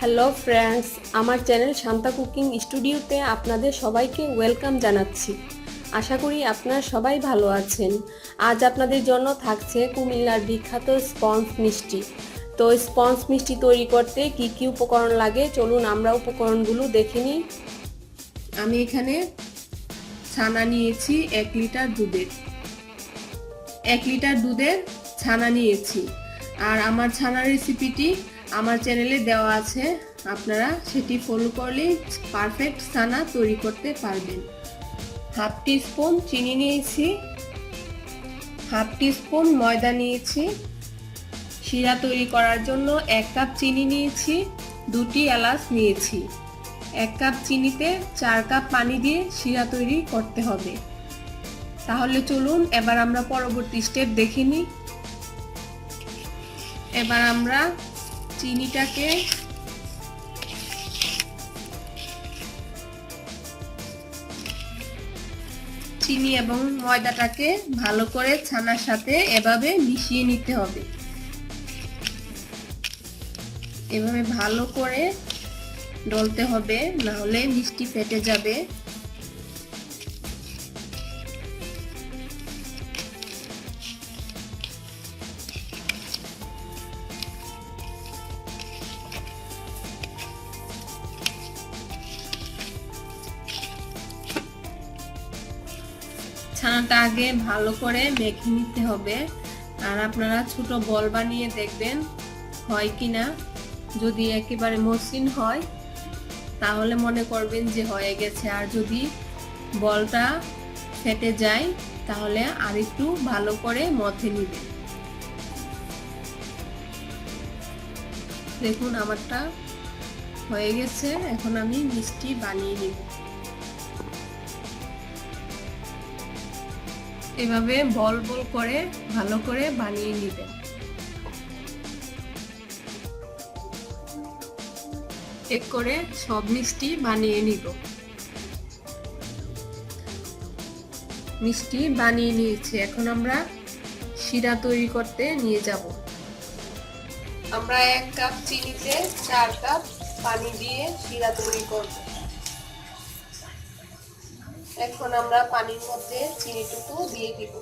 Hello friends, আমার channel Shanta cooking স্টুডিওতে আপনাদের সবাইকে ওয়েলকাম জানাচ্ছি। আশা করি আপনারা সবাই ভালো আছেন। আজ আপনাদের জন্য থাকছে কুমিল্লার বিখ্যাত স্পঞ্জ মিষ্টি। তো স্পঞ্জ মিষ্টি তৈরি করতে কি কি উপকরণ লাগে? চলুন আমরা উপকরণগুলো দেখে নিই। আমি এখানে ছানা নিয়েছি এক লিটার দুধের। এক লিটার দুধের ছানা নিয়েছি। আর আমার ছানার রেসিপিটি আমার চ্যানেলে দেওয়া আছে। আপনারা সেটি ফলো করলেই পারফেক্ট সানা তৈরি করতে পারবেন। হাফ স্পুন চিনি নিয়েছি। হাফ স্পুন ময়দা নিয়েছি। শিরা তৈরি করার জন্য এক কাপ চিনি নিয়েছি। দুটি এলাচ নিয়েছি। এক কাপ চিনিতে চার কাপ পানি দিয়ে শিরা তৈরি করতে হবে। তাহলে চলুন, এবার আমরা পরবর্তী স্টেপ দেখে নিই। এবার আমরা চিনিটাকে চিনি এবং ময়দাটাকে ভালো করে ছানার সাথে এভাবে মিশিয়ে নিতে হবে। এভাবে ভালো করে ডলতে হবে না হলে মিষ্টি ফেটে যাবে। ছানাটা আগে ভালো করে মেখে নিতে হবে। আর আপনারা ছোট বল বানিয়ে দেখবেন, হয় কি না যদি একেবারে মসৃণ হয়, তাহলে মনে করবেন যে হয়ে গেছে। আর যদি বলটা ফেটে যায়, তাহলে আর একটু ভালো করে মথে নিবেন। দেখুন, আমারটা হয়ে গেছে। এখন আমি মিষ্টি বানিয়ে নিব। এভাবে বল বল করে ভালো করে বানিয়ে নেবেন এক করে সব মিষ্টি বানিয়ে নিব। মিষ্টি বানিয়ে নিয়েছি। এখন আমরা শিরা তৈরি করতে নিয়ে যাব। আমরা এক কাপ চিনিতে চার কাপ পানি দিয়ে শিরা তৈরি করব। এখন আমরা পানির মধ্যে চিনিটুকু দিয়ে দিব।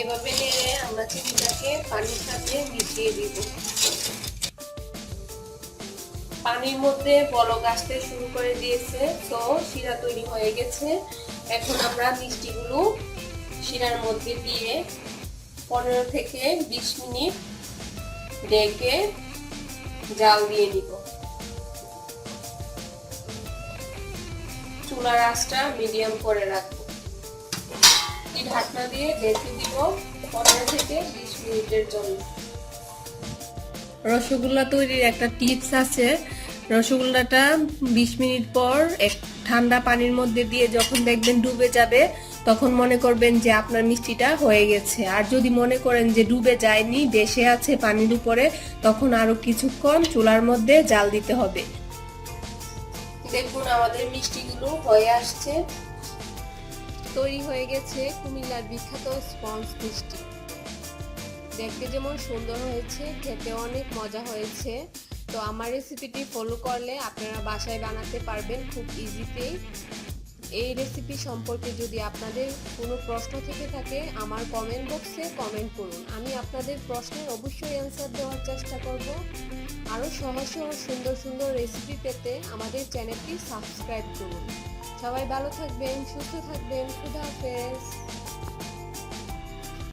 এভাবে নেড়ে আমরা চিনিটাকে পানির সাথে মিশিয়ে দিব। পানির মধ্যে বলক আসতে শুরু করে দিয়েছে, তো শিরা তৈরি হয়ে গেছে। এখন আমরা মিষ্টিগুলো শিরার মধ্যে দিয়ে পনেরো থেকে বিশ মিনিট ডেকে জাল দিয়ে নিব চুলার আঁচটা মিডিয়াম করে রাখব। এই ঢাকনা দিয়ে ঢেকে দিব পনেরো থেকে বিশ মিনিটের জন্য। রসগোল্লা তৈরির একটা টিপস আছে। রসগোল্লাটা বিশ মিনিট পর এক ঠান্ডা পানির মধ্যে দিয়ে যখন দেখবেন ডুবে যাবে, তখন মনে করবেন যে আপনার মিষ্টিটা হয়ে গেছে। আর যদি মনে করেন যে ডুবে যায়নি, বেশে আছে পানির উপরে, তখন আরও কিছুক্ষণ চুলার মধ্যে জাল দিতে হবে। দেখুন আমাদের মিষ্টিগুলো হয়ে আসছে। তৈরি হয়ে গেছে কুমিল্লার বিখ্যাত স্পঞ্জ মিষ্টি। দেখতে যেমন সুন্দর হয়েছে, খেতে অনেক মজা হয়েছে। তো আমার রেসিপিটি ফলো করলে আপনারা বাসায় বানাতে পারবেন খুব ইজিতেই এই রেসিপি সম্পর্কে যদি আপনাদের কোনো প্রশ্ন থেকে থাকে, আমার কমেন্ট বক্সে কমেন্ট করুন। আমি আপনাদের প্রশ্নের অবশ্যই অ্যান্সার দেওয়ার চেষ্টা করব। আরও সহজ সহজ সুন্দর সুন্দর রেসিপি পেতে আমাদের চ্যানেলটি সাবস্ক্রাইব করুন। সবাই ভালো থাকবেন, সুস্থ থাকবেন, খুদা হাফেজ।